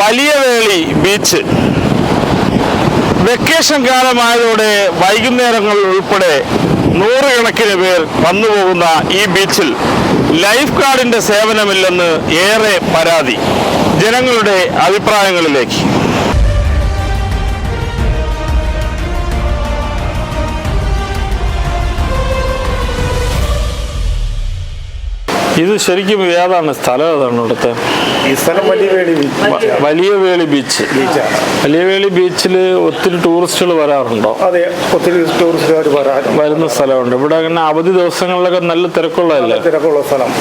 വലിയ വേളി beach vacation കാലമായതോടെ വൈകുന്നേരങ്ങൾ ഉൾപ്പെടെ നൂറുകണക്കിന് പേർ വന്നുപോകുന്ന ഈ ബീച്ചിൽ ലൈഫ് ഗാർഡിന്റെ സേവനമില്ലെന്ന് ഏറെ പരാതി. ജനങ്ങളുടെ അഭിപ്രായങ്ങളിലേക്ക്. ഇത് ശരിക്കും ഏതാണ് സ്ഥലം ഏതാണ് ഇവിടുത്തെ? ഈ സ്ഥലം വലിയ വേളി വ- വലിയ വേളി ബീച്ച് വലിയ വേളി ബീച്ചിൽ ഒത്തിരി ടൂറിസ്റ്റുകൾ വരാറുണ്ടോ? അതെ ഒത്തിരി ടൂറിസ്റ്റുകാർ വരാറുണ്ട്. വരുന്ന സ്ഥലമുണ്ട്. ഇവിടെ അങ്ങനെ അവധി ദിവസങ്ങളിലൊക്കെ നല്ല തിരക്കുള്ളതല്ലേ? തിരക്കുള്ള സ്ഥലം.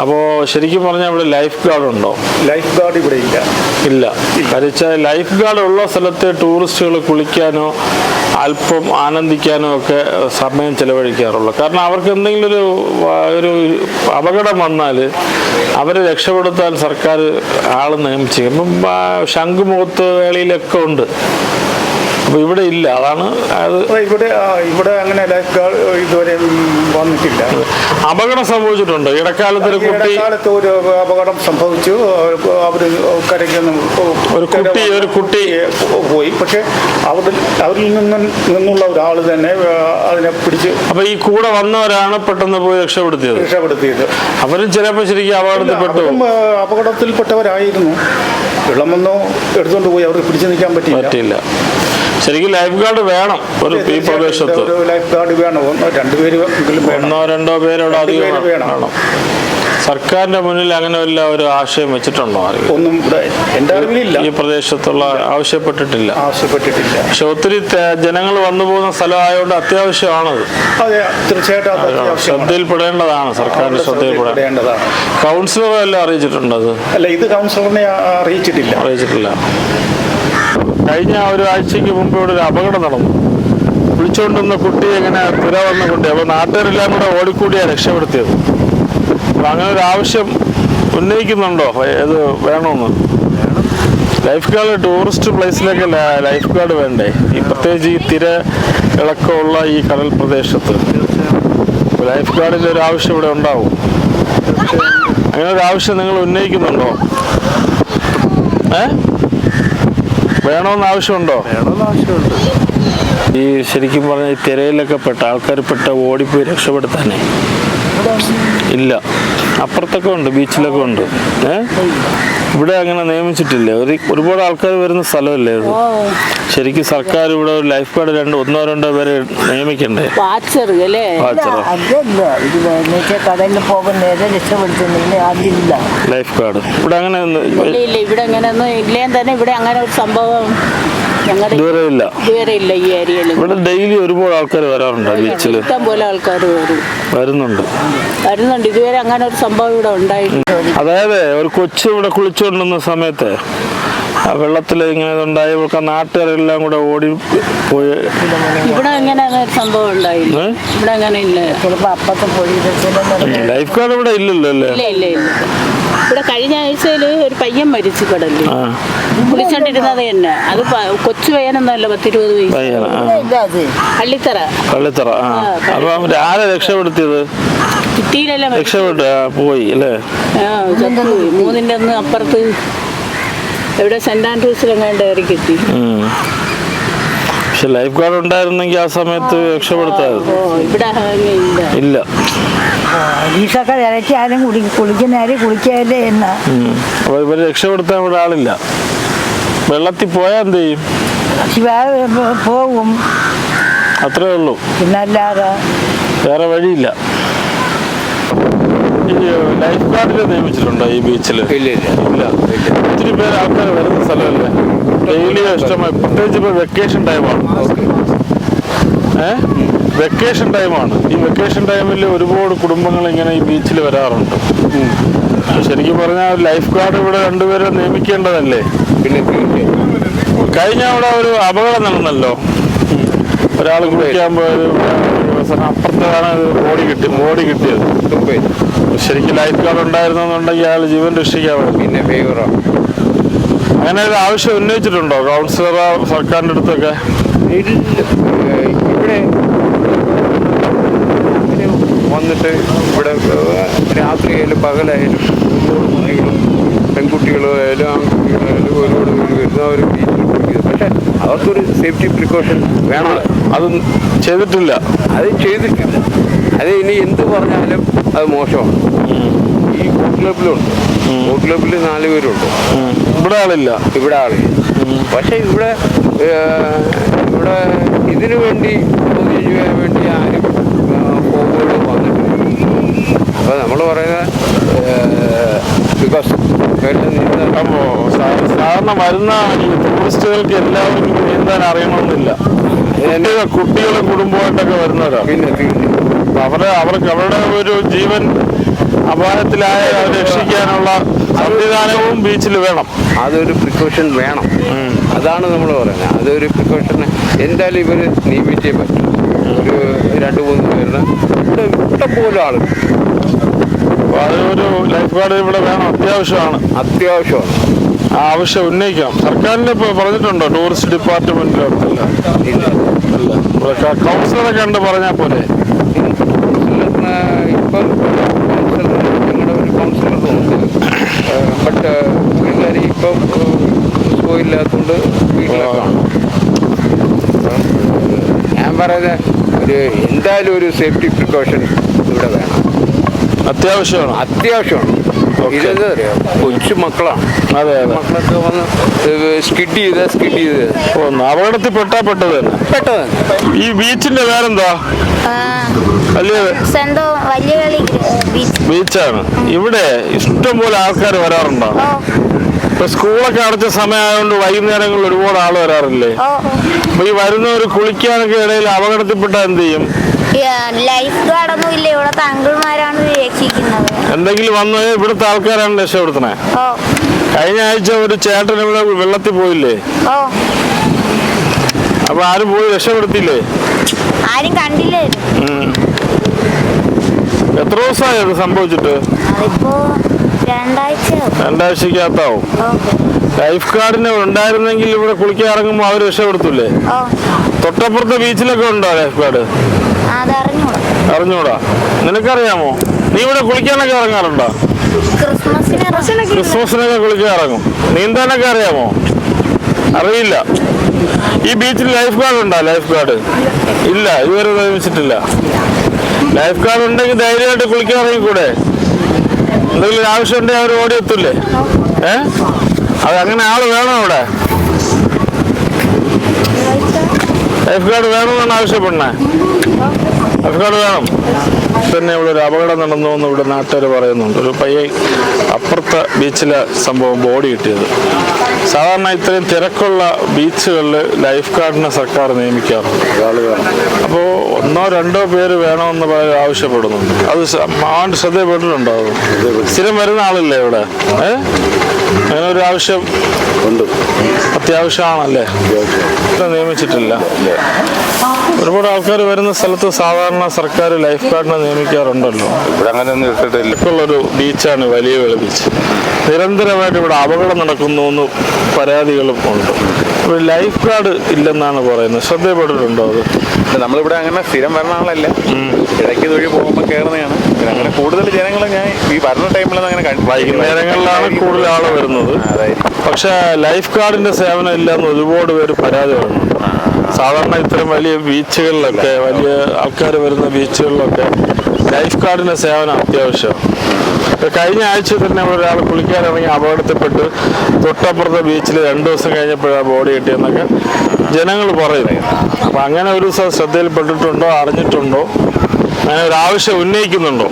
അപ്പോൾ ശരിക്കും പറഞ്ഞാൽ ഇവിടെ ലൈഫ് ഗാർഡ് ഉണ്ടോ? ലൈഫ് ഗാർഡ് ഇവിടെ ഇല്ല. ഇല്ല. കരിച്ച ലൈഫ് ഗാർഡ് ഉള്ള സ്ഥലത്ത് ടൂറിസ്റ്റുകൾ കുളിക്കാനോ അല്പം ആനന്ദിക്കാനോ ഒക്കെ സമയം ചെലവഴിക്കാറുള്ളൂ. കാരണം അവർക്ക് എന്തെങ്കിലും ഒരു ഒരു അപകടം വന്നാൽ അവരെ രക്ഷപ്പെടുത്താൻ സർക്കാർ ആൾ നിയമിച്ചു. ഇപ്പം ശംഖുമുഖത്ത് വേളിയിലൊക്കെ ഉണ്ട്. അപ്പോൾ ഇവിടെ ഇല്ല അതാണ് അത്. ഇവിടെ ഇവിടെ അങ്ങനെ ലൈഫ് ഗാർഡ് ഇതുവരെ വന്നിട്ടില്ല. അപകടം സംഭവിച്ചിട്ടുണ്ട്. ഇടക്കാലത്ത് ഒരു കുട്ടി ഇടക്കാലത്ത് ഒരു അപകടം സംഭവിച്ചു. അവർ കരയ്ക്ക് ഒരു കുട്ടി ഒരു കുട്ടി. പോയി. പക്ഷെ അവിടെ അവരിൽ നിന്ന് നിന്നുള്ള ഒരാൾ തന്നെ അതിനെ പിടിച്ച് അപ്പൊ ഈ കൂടെ വന്നവരാണ് പെട്ടെന്ന് പോയി രക്ഷപ്പെടുത്തിയത്. രക്ഷപ്പെടുത്തിയത്. അവരും ചിലപ്പോൾ ശരിക്കും അപകടത്തിൽപ്പെട്ടു അപകടത്തിൽപ്പെട്ടവരായിരുന്നു. വെള്ളമൊന്നോ എടുത്തുകൊണ്ട് പോയി. അവർക്ക് പിടിച്ചു നിൽക്കാൻ പറ്റില്ല ശരിക്കും ലൈഫ് ഗാർഡ് വേണം ഒരു ഈ പ്രദേശത്ത്. ലൈഫ് ഗാർഡ് വേണം. ഒന്നോ രണ്ടുപേര് വേണം. ഒന്നോ രണ്ടോ പേരോട് അധികം വേണം. സർക്കാരിന്റെ മുന്നിൽ അങ്ങനെ വല്ല ഒരു ആശയം വെച്ചിട്ടുണ്ടോ ഒന്നും അറിവിലില്ല. ഈ പ്രദേശത്തുള്ള ആവശ്യപ്പെട്ടിട്ടില്ല. ആവശ്യപ്പെട്ടിട്ടില്ല. പക്ഷെ ഒത്തിരി ജനങ്ങൾ വന്നു പോകുന്ന സ്ഥലമായതുകൊണ്ട് അത്യാവശ്യമാണത്. അതെ തീർച്ചയായിട്ടും ശ്രദ്ധയിൽപ്പെടേണ്ടതാണ് സർക്കാരിന്റെ ശ്രദ്ധയിൽപ്പെടേണ്ടതാണ്. കൗൺസിലറെ എല്ലാം അറിയിച്ചിട്ടുണ്ടത്? അല്ല ഇത് കൗൺസിലറിനെ അറിയിച്ചിട്ടില്ല. അറിയിച്ചിട്ടില്ല. കഴിഞ്ഞ ഒരു മുമ്പ് ഇവിടെ ഒരു അപകടം നടന്നു. വിളിച്ചുകൊണ്ടിരുന്ന കുട്ടി ഇങ്ങനെ തുര വന്ന കുട്ടി അപ്പോൾ നാട്ടുകാരെല്ലാം കൂടെ ഓടിക്കൂടിയാണ് രക്ഷപ്പെടുത്തിയത്. അപ്പോൾ അങ്ങനെ ഒരു ആവശ്യം ഉന്നയിക്കുന്നുണ്ടോ? ഇത് വേണമെന്ന് ലൈഫ് ഗാർഡ് ടൂറിസ്റ്റ് പ്ലേസിലൊക്കെ ലൈഫ് ഗാർഡ് വേണ്ടേ? ഈ പ്രത്യേകിച്ച് ഈ തിര ഇളക്കമുള്ള ഈ കടൽ പ്രദേശത്ത്. ലൈഫ് ഗാർഡിന്റെ ഒരു ആവശ്യം ഇവിടെ ഉണ്ടാവും. അങ്ങനെ ഒരു ആവശ്യം നിങ്ങൾ ഉന്നയിക്കുന്നുണ്ടോ? ഏ? വേണമെന്ന് ആവശ്യമുണ്ടോ? ഈ ശരിക്കും പറഞ്ഞ തിരയിലൊക്കെ പെട്ട ആൾക്കാർ പെട്ട ഓടിപ്പോയി രക്ഷപ്പെടുത്താനേ. ഇല്ല. അപ്പുറത്തൊക്കെ ഉണ്ട് ബീച്ചിലൊക്കെ ഉണ്ട്. ഏഹ് ഇവിടെ അങ്ങനെ നിയമിച്ചിട്ടില്ല. ഒരു ഒരുപാട് ആൾക്കാർ വരുന്ന സ്ഥലമല്ലേ ഇത് ശരിക്കും സർക്കാർ ഇവിടെ ഒരു ലൈഫ് ഗാർഡ് രണ്ട് ഒന്നോ രണ്ടോ പേരെ നിയമിക്കണ്ടേ? ലൈഫ് ഗാർഡ് ഇവിടെ അങ്ങനെ ഇല്ല ഇല്ല ഇവിടെ അങ്ങനെ ഒന്നും ഇല്ലേ തന്നെ ഇവിടെ അങ്ങനെ ഒരു സംഭവം ഞങ്ങളുടെ ഇതുവരെ ഇല്ല. ഈ ഏരിയയിൽ. ഇവിടെ ഡെയിലി ഒരുപാട് ആൾക്കാർ വരാറുണ്ട് ബീച്ചിൽ ഇഷ്ടം പോലെ ആൾക്കാർ വരും. വരുന്നുണ്ട്. വരുന്നുണ്ട്. ഇതുവരെ അങ്ങനെ ഒരു സംഭവം ഇവിടെ ഉണ്ടായിട്ടില്ല. അതായത് ഒരു കൊച്ചു ഇവിടെ കുളിച്ചുകൊണ്ടിരുന്ന സമയത്ത് ആ വെള്ളത്തിൽ ഇങ്ങനെ ഉണ്ടായപ്പോൾ നാട്ടുകാരെല്ലാം കൂടെ ഓടി പോയി. ഇവിടെ അങ്ങനെ ഒരു സംഭവം ഉണ്ടായില്ല? ഇവിടെ അങ്ങനെ ഇല്ല. ചിലപ്പോ അപ്പത്തെ പോയി ലൈഫ് ഗാർഡ് ഇവിടെ ഇല്ലല്ലോ അല്ലേ? ഇല്ല ഇല്ല ഇല്ല. ഇവിടെ കഴിഞ്ഞ ആഴ്ചയിൽ ഒരു പയ്യൻ മരിച്ചു കടലിൽ കുളിച്ചോണ്ടിരുന്നത് തന്നെ. അത് കൊച്ചു പയ്യനൊന്നല്ല പത്തിരുപത് വയസ്സ്. പള്ളിത്തറ. പള്ളിത്തറ അപ്പൊ ആരെ രക്ഷപ്പെടുത്തിയത്? കിട്ടിയില്ലല്ലോ മരിച്ചു. പോയി അല്ലേ? മൂന്നിന്റെ അന്ന് അപ്പുറത്ത് എവിടെ സെന്റ് ആൻഡ്രൂസിലെങ്ങാണ്ട് കയറി കിട്ടി. പക്ഷെ ലൈഫ് ഗാർഡ് ഉണ്ടായിരുന്നെങ്കിൽ ആ സമയത്ത് രക്ഷപ്പെടുത്തായിരുന്നു. ഓ ഇവിടെ അങ്ങനെ ഇല്ല. ഈശൊക്കെ ഇറച്ചി ആരും കുടി കുളിക്കുന്നവര് കുളിക്കല്ലേ എന്നാ. ഉം. അപ്പൊ രക്ഷപ്പെടുത്താൻ ഇവിടെ ആളില്ല. വെള്ളത്തിൽ പോയാൽ എന്ത് ചെയ്യും? ശിവ പോകും അത്രേ ഉള്ളൂ. പിന്നല്ലാതെ വേറെ വഴിയില്ല. ഈ ലൈഫ് ഗാർഡിനെ നിയമിച്ചിട്ടുണ്ടോ ഈ ബീച്ചിൽ ഇല്ല ഇല്ല. ഒത്തിരി പേര് ആൾക്കാർ വരുന്ന സ്ഥലമല്ലേ? ഡെയിലി ഇഷ്ടമായി. പ്രത്യേകിച്ച് ഇപ്പോൾ വെക്കേഷൻ ടൈമാണ് വെക്കേഷൻ ടൈമാണ് ഈ വെക്കേഷൻ ടൈമിൽ ഒരുപാട് കുടുംബങ്ങൾ ഇങ്ങനെ ഈ ബീച്ചിൽ വരാറുണ്ട്. ശരിക്കും പറഞ്ഞാൽ ലൈഫ് ഗാർഡ് ഇവിടെ രണ്ടുപേരെ നിയമിക്കേണ്ടതല്ലേ? പിന്നെ കഴിഞ്ഞ അവിടെ ഒരു അപകടം നടന്നല്ലോ. ഒരാൾ കുളിക്കാൻ പോയത് അപ്പുറത്താണ് ബോഡി കിട്ടി ബോഡി കിട്ടിയത്. ശരിക്കും ലൈഫ് ഗാർഡ് ഉണ്ടായിരുന്നെന്നുണ്ടെങ്കിൽ അയാൾ ജീവൻ രക്ഷിക്കാൻ പിന്നെ അങ്ങനെ ഒരു ആവശ്യം ഉന്നയിച്ചിട്ടുണ്ടോ? കൗൺസിലറോ സർക്കാരിന്റെ അടുത്തൊക്കെ ഇവിടെ അങ്ങനെ വന്നിട്ട് ഇവിടെ രാത്രിയായാലും പകലായാലും കുട്ടികളായാലും പെൺകുട്ടികളായാലും ആൺകുട്ടികളായാലും ഒരുപാട് വരുന്ന അവർ ബീച്ചിൽ കുളിക്കുന്നത് പക്ഷെ അവർക്കൊരു സേഫ്റ്റി പ്രിക്കോഷൻ വേണം. അത് ചെയ്തിട്ടില്ല. അത് ചെയ്തിട്ടില്ല. അത് ഇനി എന്ത് പറഞ്ഞാലും അത് മോശമാണ്. ഈ ബോട്ട് ക്ലബിലുണ്ട് ബോട്ട് ക്ലബിൽ നാല് പേരുണ്ട്. ഇവിടെ ആളില്ല. ഇവിടെ ആളില്ല പക്ഷെ ഇവിടെ ഇവിടെ ഇതിനു വേണ്ടി ചോദ്യം വേണ്ടി ആരും ഫോർവേഡ് വന്നിട്ടില്ല അപ്പോൾ നമ്മൾ പറയുന്നത് ബിക്കോസ് അപ്പോൾ സാധാരണ വരുന്ന ഈ ടൂറിസ്റ്റുകൾക്ക് എല്ലാവരും നീന്താൻ അറിയണമെന്നില്ല. എന്റെ കുട്ടികളും കുടുംബമായിട്ടൊക്കെ വരുന്നവരാണ് പിന്നെ അവർ അവരെ അവർക്ക് അവരുടെ ഒരു ജീവൻ അപായത്തിലായ രക്ഷിക്കാനുള്ള സംവിധാനവും ബീച്ചിൽ വേണം. അതൊരു പ്രിക്കോഷൻ വേണം. അതാണ് നമ്മൾ പറയുന്നത്. അതൊരു പ്രിക്കോഷൻ എന്തായാലും ഇവർ നിയമിച്ചേ പറ്റും. ഒരു രണ്ട് മൂന്ന് പേരുടെ ഇവിടെ ഇഷ്ടം പോലും ആൾ അപ്പൊ അതൊരു ലൈഫ് ഗാർഡ് ഇവിടെ വേണം അത്യാവശ്യമാണ്. അത്യാവശ്യമാണ്. ആ ആവശ്യം ഉന്നയിക്കാം. സർക്കാരിന്റെ പറഞ്ഞിട്ടുണ്ടോ ടൂറിസ്റ്റ് ഡിപ്പാർട്ട്മെന്റിലോട്ടല്ല കൗൺസിലറെ കണ്ട് പറഞ്ഞാൽ പോലെ ഇപ്പം കൗൺസിലർ ഞങ്ങളുടെ ഒരു കൗൺസിലർ ഉണ്ട്. ബട്ട് പുള്ളിക്കാരി ഇപ്പം സുഖമില്ലാത്തതുകൊണ്ട് വീട്ടിലൊക്കെയാണ് ഞാൻ പറയുന്നത് ഒരു എന്തായാലും ഒരു സേഫ്റ്റി പ്രിക്കോഷൻ ഇവിടെ വേണം. അത്യാവശ്യമാണ്? അത്യാവശ്യമാണ്. ഇതെന്താ അറിയാം കൊച്ചു മക്കളാണ്. അതെ അതെ. മക്കളൊക്കെ വന്ന് സ്കിഡ് ചെയ്ത് സ്കിഡ് ചെയ്ത്. ഒന്ന് അപകടത്തിൽ പെട്ടാ പെട്ടത് തന്നെ പെട്ടത് ഈ ബീച്ചിന്റെ പേരെന്താ? ബീച്ചാണ്. ഇവിടെ ഇഷ്ടം പോലെ ആൾക്കാർ വരാറുണ്ടോ? ഇപ്പൊ സ്കൂളൊക്കെ അടച്ച സമയമായതുകൊണ്ട് വൈകുന്നേരങ്ങളിൽ ഒരുപാട് ആൾ വരാറില്ലേ? അപ്പൊ ഈ വരുന്നവർ കുളിക്കാനൊക്കെ ഇടയിൽ അപകടത്തിൽപ്പെട്ട എന്ത് ചെയ്യും? ലൈഫ് ഗാർഡൊന്നും ഇല്ല ഇവിടെ രക്ഷിക്കുന്നത് എന്തെങ്കിലും വന്ന് ഇവിടുത്തെ ആൾക്കാരാണ് രക്ഷപ്പെടുത്തണേ. കഴിഞ്ഞ ആഴ്ച ഒരു ചേട്ടൻ ഇവിടെ വെള്ളത്തിൽ പോയില്ലേ? അപ്പൊ ആരും പോയി രക്ഷപ്പെടുത്തില്ലേ ആരും കണ്ടില്ലേ? എത്ര ദിവസമായി അത് സംഭവിച്ചിട്ട്? രണ്ടാഴ്ചക്കകത്താവും ലൈഫ് ഗാർഡിന് ഉണ്ടായിരുന്നെങ്കിൽ ഇവിടെ കുളിക്കാൻ ഇറങ്ങുമ്പോൾ അവർ രക്ഷപ്പെടുത്തൂലേ തൊട്ടപ്പുറത്തെ ബീച്ചിലൊക്കെ ഉണ്ടോ ലൈഫ് ഗാർഡ് അറിഞ്ഞൂടാ. നിനക്കറിയാമോ? നീ ഇവിടെ കുളിക്കാനൊക്കെ ഇറങ്ങാറുണ്ടോ? ക്രിസ്മസിന് ക്രിസ്മസിനൊക്കെ കുളിക്കാൻ ഇറങ്ങും. നീന്താനൊക്കെ അറിയാമോ? അറിയില്ല. ഈ ബീച്ചിൽ ലൈഫ് ഗാർഡ് ഉണ്ടോ? Life guard? ഇല്ല ഇതുവരെ നിയമിച്ചിട്ടില്ല ലൈഫ് ഗാർഡ് ഉണ്ടെങ്കിൽ ധൈര്യമായിട്ട് കുളിക്കാൻ ഇറങ്ങിക്കൂടെ? എന്തെങ്കിലും ഒരു ആവശ്യം ഉണ്ടെങ്കിൽ അവർ ഓടി എത്തില്ലേ ഏ? അത് അങ്ങനെ ആൾ വേണം അവിടെ? ലൈഫ് ഗാർഡ് വേണമെന്നാണ് ആവശ്യപ്പെടുന്നേ ലൈഫ് ഗാർഡ് വേണം തന്നെ ഇവിടെ ഒരു അപകടം നടന്നു എന്ന് ഇവിടെ നാട്ടുകാർ പറയുന്നുണ്ട്. ഒരു പയ്യെ അപ്പുറത്തെ ബീച്ചിലെ സംഭവം ബോഡി കിട്ടിയത്. സാധാരണ ഇത്രയും തിരക്കുള്ള ബീച്ചുകളിൽ ലൈഫ് ഗാർഡിനെ സർക്കാർ നിയമിക്കാറുണ്ട്. അപ്പോൾ ഒന്നോ രണ്ടോ പേര് വേണമെന്ന് പറയാൻ ആവശ്യപ്പെടുന്നുണ്ട്. അത് ആണ്ട് ശ്രദ്ധയപ്പെട്ടിട്ടുണ്ടോ? സ്ഥിരം വരുന്ന ആളില്ലേ ഇവിടെ? ഏ? അങ്ങനെ ഒരു ആവശ്യം ഉണ്ട്. അത്യാവശ്യമാണല്ലേ? നിയമിച്ചിട്ടില്ല. ഒരുപാട് ആൾക്കാർ വരുന്ന സ്ഥലത്ത് സാധാരണ സർക്കാർ ലൈഫ് ഗാർഡിനെ നിയമിക്കാറുണ്ടല്ലോ ഇവിടെ അങ്ങനെ ഒന്നും ഇട്ടിട്ടില്ല. ഉള്ളൊരു ബീച്ചാണ് വലിയ വേള ബീച്ച്. നിരന്തരമായിട്ട് ഇവിടെ അപകടം നടക്കുന്നു എന്ന് പരാതികളും ഉണ്ട്. ഒരു ലൈഫ് ഗാർഡ് ഇല്ലെന്നാണ് പറയുന്നത്. ശ്രദ്ധയപ്പെട്ടിട്ടുണ്ടോ അത്? നമ്മളിവിടെ അങ്ങനെ സ്ഥിരം വരുന്ന ആളല്ല. ഇടയ്ക്ക് തൊഴിൽ പോകുമ്പോൾ കയറുന്നതാണ് പിന്നെ അങ്ങനെ കൂടുതൽ ജനങ്ങൾ ഞാൻ ഈ വരുന്ന ടൈമിലൊന്നും അങ്ങനെ. വൈകുന്നേരങ്ങളിലാണ് കൂടുതൽ ആൾ വരുന്നത്. പക്ഷെ ലൈഫ് ഗാർഡിന്റെ സേവനം ഇല്ലെന്ന് ഒരുപാട് പേര് പരാതി സാധാരണ ഇത്തരം വലിയ ബീച്ചുകളിലൊക്കെ വലിയ ആൾക്കാർ വരുന്ന ബീച്ചുകളിലൊക്കെ ലൈഫ് ഗാർഡിന്റെ സേവനം അത്യാവശ്യം. കഴിഞ്ഞ ആഴ്ച തന്നെ ഒരാൾ കുളിക്കാനിറങ്ങി അപകടത്തിൽപ്പെട്ട് തൊട്ടപ്പുറത്തെ ബീച്ചിൽ രണ്ടു ദിവസം കഴിഞ്ഞപ്പോഴാണ് ബോഡി കിട്ടിയെന്നൊക്കെ ജനങ്ങൾ പറയുന്നത് അപ്പൊ അങ്ങനെ ഒരു ദിവസം ശ്രദ്ധയിൽപ്പെട്ടിട്ടുണ്ടോ അറിഞ്ഞിട്ടുണ്ടോ? അങ്ങനെ ഒരു ആവശ്യം ഉന്നയിക്കുന്നുണ്ടോ?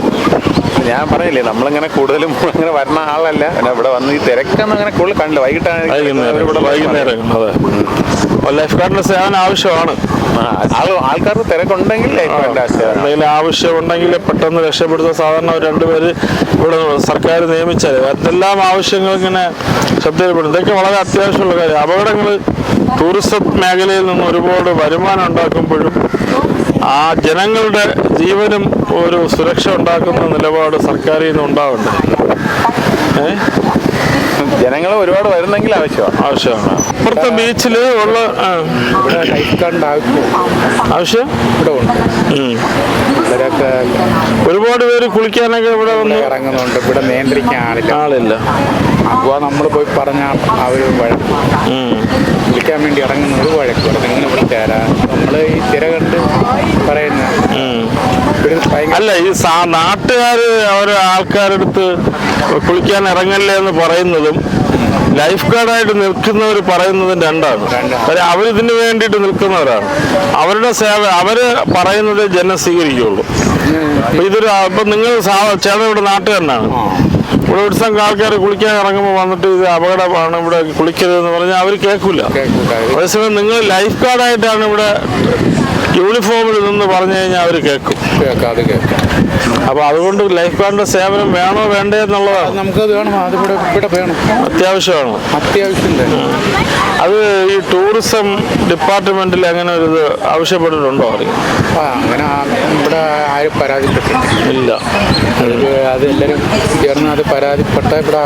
ഞാൻ പറയില്ലേ നമ്മളിങ്ങനെ കൂടുതലും ഇങ്ങനെ വരുന്ന ആളല്ല. ഇവിടെ വന്ന് ഈ തിരക്കൊന്നും അങ്ങനെ കൂടുതൽ കണ്ടില്ല. വൈകിട്ടാണ് വൈകുന്നേരം വൈകുന്നേരം അതെ. ലൈഫ് ഗാർഡിന്റെ സേവനം ആവശ്യമാണ്. ആൾക്കാർക്ക് തിരക്കുണ്ടെങ്കിൽ എന്തെങ്കിലും ആവശ്യമുണ്ടെങ്കിൽ പെട്ടെന്ന് രക്ഷപ്പെടുത്തുക സാധാരണ ഒരു രണ്ടുപേര് ഇവിടെ സർക്കാർ നിയമിച്ചാൽ എന്തെല്ലാം ആവശ്യങ്ങൾ ഇങ്ങനെ ശ്രദ്ധയിൽപ്പെടും. ഇതൊക്കെ വളരെ അത്യാവശ്യമുള്ള കാര്യം. അപകടങ്ങൾ ടൂറിസം മേഖലയിൽ നിന്ന് ഒരുപാട് വരുമാനം ഉണ്ടാക്കുമ്പോഴും ആ ജനങ്ങളുടെ ജീവനും ഒരു സുരക്ഷ ഉണ്ടാക്കുന്ന നിലപാട് സർക്കാരിൽ നിന്ന് ഉണ്ടാവുന്നുണ്ട് ഏ? ജനങ്ങൾ ഒരുപാട് വരുന്നെങ്കിൽ ആവശ്യമാണ്. ആവശ്യമാണ്. അപ്പുറത്തെ ബീച്ചിൽ ഉള്ള ആ, ആവശ്യം? ഇവിടെ ഒരുപാട് പേര് കുളിക്കാനൊക്കെ ഇവിടെ വന്ന് ഇറങ്ങുന്നുണ്ട്. ഇവിടെ നിയന്ത്രിക്കാൻ ആളില്ല. ആളില്ല. അപ്പോൾ നമ്മൾ പോയി പറഞ്ഞ അവർ വഴക്കും. കുളിക്കാൻ വേണ്ടി ഇറങ്ങുന്നത് വഴക്ക്. പറയും നിങ്ങൾ ഇവിടെ തരാ നമ്മൾ ഈ തിര കണ്ട് പറയുന്ന ഉം. ഒരു ഭയങ്കര അല്ല ഈ നാട്ടുകാർ നാട്ടുകാര് അവർ ആൾക്കാരെടുത്ത് കുളിക്കാൻ ഇറങ്ങല്ലേ എന്ന് പറയുന്നതും ലൈഫ് ഗാർഡായിട്ട് നിൽക്കുന്നവർ പറയുന്നതും രണ്ടാണ്. കാര്യം അവരിതിന് വേണ്ടിയിട്ട് നിൽക്കുന്നവരാണ്. അവരുടെ സേവ അവർ പറയുന്നത് ജനം സ്വീകരിക്കുള്ളൂ. അപ്പൊ ഇതൊരു അപ്പൊ നിങ്ങൾ ചേട്ടൻ ഇവിടെ നാട്ടുകാരനാണ്. ഇവിടെ ഒരു സംഘം ആൾക്കാർ കുളിക്കാൻ ഇറങ്ങുമ്പോൾ വന്നിട്ട് ഇത് അപകടമാണ് ഇവിടെ കുളിക്കരുതെന്ന് പറഞ്ഞാൽ അവർ കേൾക്കില്ല കേൾക്കൂല. അതേസമയം നിങ്ങൾ ലൈഫ് ഗാർഡായിട്ടാണ് ഇവിടെ യൂണിഫോമിൽ നിന്ന് പറഞ്ഞു കഴിഞ്ഞാൽ അവർ കേൾക്കും. കേൾക്കാതെ കേൾക്കാം. അപ്പൊ അതുകൊണ്ട് ലൈഫ് ഗാർഡിന്റെ സേവനം വേണോ വേണ്ടേ എന്നുള്ളതാണ്. നമുക്ക് വേണം അത് ഇവിടെ ഇവിടെ വേണം. അത്യാവശ്യമാണ്. അത്യാവശ്യം അത് ഈ ടൂറിസം ഡിപ്പാർട്ട്മെന്റിൽ അങ്ങനെ ഒരു ഇത് ആവശ്യപ്പെട്ടിട്ടുണ്ടോ അറിയാം? അങ്ങനെ ഇവിടെ ആരും പരാതിപ്പെട്ടില്ല. ഇല്ല. അത് അത് എല്ലാവരും ചേർന്ന് അത് പരാതിപ്പെട്ട ഇവിടെ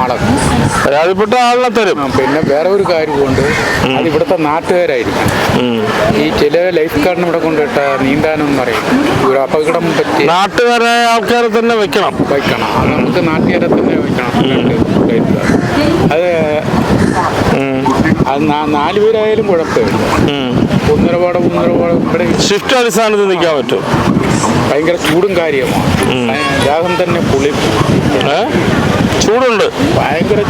ആളെ. പരാതിപ്പെട്ട ആളിനെ തരും. പിന്നെ വേറെ ഒരു കാര്യമുണ്ട് അത് ഇവിടുത്തെ നാട്ടുകാരായിരിക്കും. ഈ ചില ലൈഫ് ഗാർഡിന് ഇവിടെ കൊണ്ടിട്ട നീന്താനൊന്നും അറിയില്ല. ഒരു അപകടം പറ്റി നാട്ടുകാരെ ആൾക്കാരെ തന്നെ വെക്കണം വെക്കണം നമുക്ക് നാട്ടുകാരെ തന്നെ വെക്കണം അത് അത് നാല് പേരായാലും കുഴപ്പമില്ല. ഒന്നര പാടം ഒന്നര പാടം ഇവിടെ ഷിഫ്റ്റ് അടിസ്ഥാനത്തിൽ നിൽക്കാൻ പറ്റും. ഭയങ്കര ചൂടും കാര്യമാണ്. ദാഹം തന്നെ പുളി. ചൂടുണ്ട്. ഭയങ്കര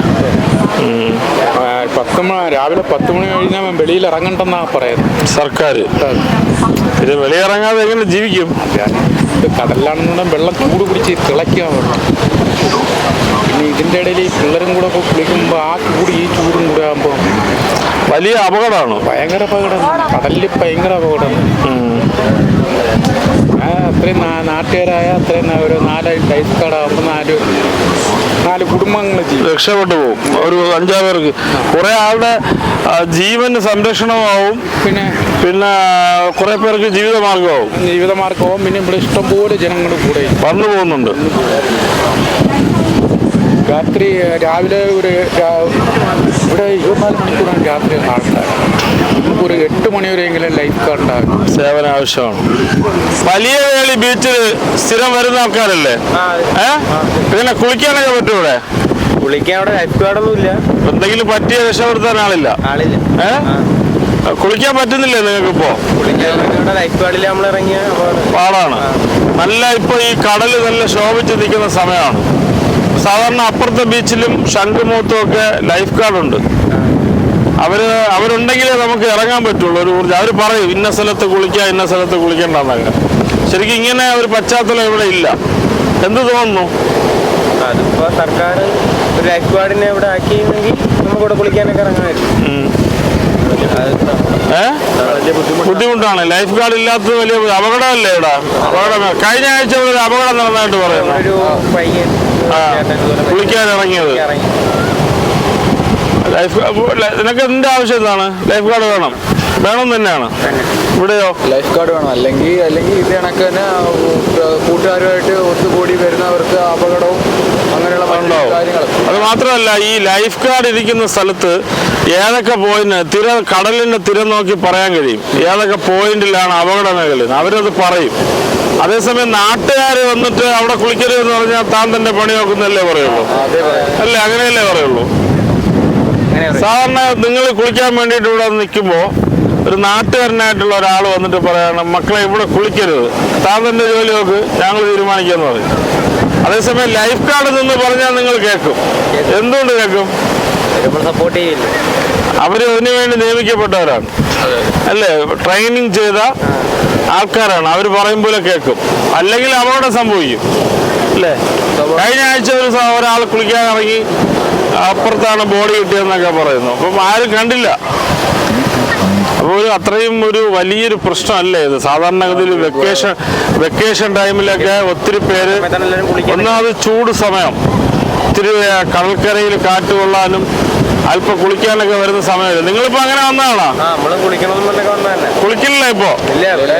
പത്ത് മണി രാവിലെ പത്ത് മണി കഴിഞ്ഞാൽ വെളിയിൽ ഇറങ്ങണ്ടെന്നാ പറയുന്നത്. സർക്കാർ ഇത് വെളിയിറങ്ങാതെ എങ്ങനെ ജീവിക്കും? കടലാണെന്നുണ്ടെങ്കിൽ വെള്ളം ചൂട് പിടിച്ച് തിളയ്ക്കാൻ വെള്ളം. ഇതിന്റെ ഇടയിൽ ഈ പിള്ളേരും കൂടെ ഒക്കെ കുളിക്കുമ്പോൾ ആ ചൂട് ഈ ചൂടും കൂടെ ആകുമ്പോൾ വലിയ അപകടമാണ്? ഭയങ്കര അപകടം. കടലിൽ ഭയങ്കര അപകടം. അത്രയും നാട്ടുകാരായ അത്രയും ഒരു നാല് ലൈഫ് കാർഡാകുമ്പോൾ നാല് നാല് കുടുംബങ്ങൾ രക്ഷപ്പെട്ടു പോകും ഒരു അഞ്ചാറ് പേർക്ക്. കുറെ ആളുടെ ജീവന് സംരക്ഷണമാവും. പിന്നെ പിന്നെ കുറെ പേർക്ക് ജീവിതമാർഗമാവും. ജീവിതമാർഗമാവും. പിന്നെ ഇവിടെ ഇഷ്ടംപോലെ ജനങ്ങൾ കൂടെ വന്നു പോകുന്നുണ്ട്. രാത്രി രാവിലെ ഒരു ഇവിടെ ഇരുപത്തിനാല് മണിക്കൂറാണ് രാത്രി ആൾക്കാർ നമുക്കൊരു എട്ട് മണി വരെയെങ്കിലും ലൈഫ് കാർഡ് സേവന ആവശ്യമാണ്. വലിയ വേളി ബീച്ചിൽ സ്ഥിരം വരുന്ന ആൾക്കാരല്ലേ? പിന്നെ കുളിക്കാനൊക്കെ പറ്റും ഇവിടെ? കുളിക്കാൻ അവിടെ ലൈഫ് ഗാർഡൊന്നും ഇല്ല. എന്തെങ്കിലും പറ്റിയ രക്ഷപ്പെടുത്താൻ ആളില്ല. ആളില്ല. കുളിക്കാൻ പറ്റുന്നില്ലേ നിങ്ങൾക്ക് ഇപ്പോ കുളിക്കാൻ ഇവിടെ ലൈഫ് ഗാർഡിൽ നമ്മൾ ഇറങ്ങിയ പാടാണ്. നല്ല ഇപ്പൊ ഈ കടൽ നല്ല ശോഭിച്ച് നിൽക്കുന്ന സമയമാണ്. സാധാരണ അപ്പുറത്തെ ബീച്ചിലും ശംഖുമുഖത്തും ഒക്കെ ലൈഫ് ഗാർഡ് ഉണ്ട്. അവർ അവരുണ്ടെങ്കിലേ നമുക്ക് ഇറങ്ങാൻ പറ്റുള്ളൂ. ഒരു ഊർജം. അവർ പറയും ഇന്ന സ്ഥലത്ത് കുളിക്കുക ഇന്ന സ്ഥലത്ത് കുളിക്കേണ്ടെന്നൊക്കെ. ശരിക്കും ഇങ്ങനെ ഒരു പശ്ചാത്തലം ഇവിടെ ഇല്ല. എന്ത് തോന്നുന്നു? അതിപ്പോ സർക്കാർ ഒരു ലൈഫ് ഗാർഡിനെ ഇവിടെ ആക്കിയെങ്കിൽ നമുക്ക് ഇവിടെ കുളിക്കാനൊക്കെ ഇറങ്ങാമായിരുന്നു. ബുദ്ധിമുട്ടാണ്. ലൈഫ് ഗാർഡ് ഇല്ലാത്തത് വലിയ അപകടമല്ലേ ഇവിടെ? അപകടം. കഴിഞ്ഞ ആഴ്ച ഒരു അപകടം നടന്നതായിട്ട് പറയുന്നു. ഒരു പയ്യൻ കുളിക്കാൻ ഇറങ്ങിയത് ഇറങ്ങി ലൈഫ് നിനക്ക് എന്ത് ആവശ്യം എന്താണ് ലൈഫ് ഗാർഡ് വേണം. വേണം തന്നെയാണ്. ഇവിടെയോ? ലൈഫ് ഗാർഡ് വേണം. അല്ലെങ്കിൽ അല്ലെങ്കിൽ ഇത് കണക്ക് തന്നെ കൂട്ടുകാരുമായിട്ട് ഒത്തുകൂടി വരുന്നവർക്ക് അപകടവും അങ്ങനെയുള്ള കാര്യങ്ങളും. അത് മാത്രമല്ല ഈ ലൈഫ് ഗാർഡ് ഇരിക്കുന്ന സ്ഥലത്ത് ഏതൊക്കെ പോയിന്റ് തിര കടലിന്റെ തിര നോക്കി പറയാൻ കഴിയും. ഏതൊക്കെ പോയിന്റിലാണ് അപകട മേഖല അവരത് പറയും. അതേസമയം നാട്ടുകാർ വന്നിട്ട് അവിടെ കുളിക്കരുതെന്ന് പറഞ്ഞാൽ താൻ തന്റെ പണി നോക്കുന്നല്ലേ പറയുള്ളൂ? അല്ലേ? അങ്ങനെയല്ലേ പറയുള്ളൂ. സാധാരണ നിങ്ങൾ കുളിക്കാൻ വേണ്ടിയിട്ട് ഇവിടെ നിൽക്കുമ്പോൾ ഒരു നാട്ടുകാരനായിട്ടുള്ള ഒരാൾ വന്നിട്ട് പറയാണ് മക്കളെ ഇവിടെ കുളിക്കരുത്. താൻ ജോലി നോക്ക് ഞങ്ങൾ തീരുമാനിക്കാന്ന് പറയും. അതേസമയം ലൈഫ് ഗാർഡ് നിന്ന് പറഞ്ഞാൽ നിങ്ങൾ കേൾക്കും. എന്തുകൊണ്ട് കേൾക്കും? സപ്പോർട്ട് ചെയ്യില്ല അവർ അതിനു വേണ്ടി നിയമിക്കപ്പെട്ടവരാണ്. അല്ലേ? ട്രെയിനിങ് ചെയ്ത ആൾക്കാരാണ്. അവർ പറയും പോലെ കേൾക്കും. അല്ലെങ്കിൽ അപകടം സംഭവിക്കും. അല്ലേ? കഴിഞ്ഞ ആഴ്ച ഒരു ഒരാൾ കുളിക്കാൻ ഇറങ്ങി അപ്പുറത്താണ് ബോഡി കിട്ടിയതെന്നൊക്കെ പറയുന്നു. അപ്പം ആരും കണ്ടില്ല. അപ്പോൾ ഒരു അത്രയും ഒരു വലിയൊരു പ്രശ്നമല്ലേ ഇത്? സാധാരണഗതിയിൽ വെക്കേഷൻ വെക്കേഷൻ ടൈമിലൊക്കെ ഒത്തിരി പേര് ഒന്നാമത് ചൂട് സമയം. ഒത്തിരി കടൽക്കരയിൽ കാറ്റ് കൊള്ളാനും അല്പം കുളിക്കാനൊക്കെ വരുന്ന സമയമല്ലേ നിങ്ങളിപ്പോ അങ്ങനെ വന്നതാണോ? കുളിക്കില്ല ഇപ്പോ?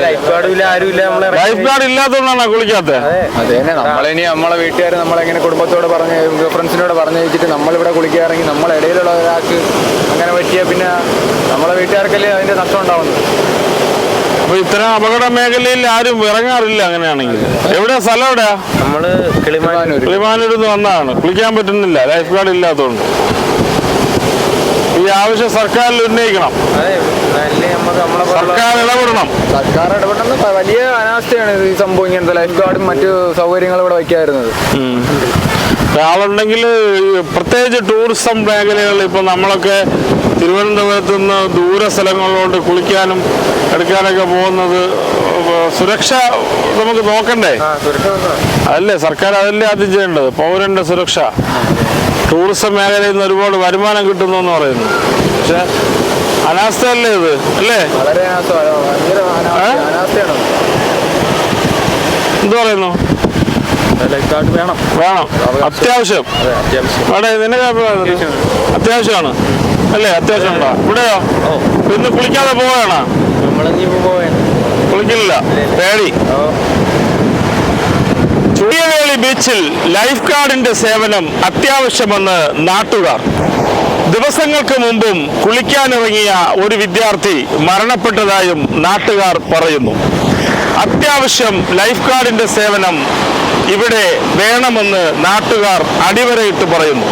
ലൈഫ് ആരും ഇല്ല നമ്മളെ ലൈഫ് ഗാർഡ് ഇല്ലാത്തതുകൊണ്ടാണോ കുളിക്കാത്തത്? നമ്മളെ വീട്ടുകാർ നമ്മളെങ്ങനെ കുടുംബത്തോട് പറഞ്ഞ് പറഞ്ഞു വെച്ചിട്ട് നമ്മളിവിടെ കുളിക്കാറെങ്കിൽ നമ്മളിടയിലുള്ള ഒരാൾക്ക് അങ്ങനെ പറ്റിയാൽ പിന്നെ നമ്മളെ വീട്ടുകാർക്കല്ലേ അതിന്റെ നഷ്ടം ഉണ്ടാവുന്നത്? അപ്പൊ ഇത്തരം അപകട മേഖലയിൽ ആരും ഇറങ്ങാറില്ല അങ്ങനെയാണെങ്കിൽ. എവിടെയാ സ്ഥലം എവിടെയാ? നമ്മൾ കിളിമാനൂർ വന്നതാണ് കുളിക്കാൻ പറ്റുന്നില്ല. ലൈഫ് ഗാർഡ് ഇല്ലാത്തതുകൊണ്ട് ഈ ആവശ്യം സർക്കാരിൽ ഉന്നയിക്കണം. സർക്കാർ ഇടപെടണം. സർക്കാർ ഇടപെടണം വലിയ അനാസ്ഥയാണ് ഈ സംഭവം ഇങ്ങനത്തെ ലൈഫ് ഗാർഡും മറ്റു സൗകര്യങ്ങളും ഇവിടെ വയ്ക്കാറുന്നത്. ആളുണ്ടെങ്കിൽ പ്രത്യേകിച്ച് ടൂറിസം മേഖലകളിൽ ഇപ്പം നമ്മളൊക്കെ തിരുവനന്തപുരത്ത് നിന്ന് ദൂര സ്ഥലങ്ങളിലോട്ട് കുളിക്കാനും എടുക്കാനൊക്കെ പോകുന്നത് സുരക്ഷ നമുക്ക് നോക്കണ്ടേ? അതല്ലേ സർക്കാർ അതല്ലേ ആദ്യം ചെയ്യേണ്ടത്? പൗരന്റെ സുരക്ഷ. ടൂറിസം മേഖലയിൽ നിന്ന് ഒരുപാട് വരുമാനം കിട്ടുന്നു എന്ന് പറയുന്നു. പക്ഷെ അനാസ്ഥയല്ലേ ഇത്? അല്ലേ? എന്ത് പറയുന്നു? ലൈഫ് ഗാർഡ് വേണം. വേണം അത്യാവശ്യം. അതെ അത്യാവശ്യം. അവിടെ അത്യാവശ്യമാണ്. അല്ലേ? അത്യാവശ്യം ഉണ്ടോ? ഇവിടെയോ? ഇന്ന് കുളിക്കാതെ പോവാണ് കുളിക്കില്ല. പേടി. ചുടിയവേളി ബീച്ചിൽ ലൈഫ് ഗാർഡിന്റെ സേവനം അത്യാവശ്യമെന്ന് നാട്ടുകാർ. ദിവസങ്ങൾക്ക് മുമ്പും കുളിക്കാനിറങ്ങിയ ഒരു വിദ്യാർത്ഥി മരണപ്പെട്ടതായും നാട്ടുകാർ പറയുന്നു. അത്യാവശ്യം ലൈഫ് ഗാർഡിന്റെ സേവനം ഇവിടെ വേണമെന്ന് നാട്ടുകാർ അടിവരയിട്ട് പറയുന്നു.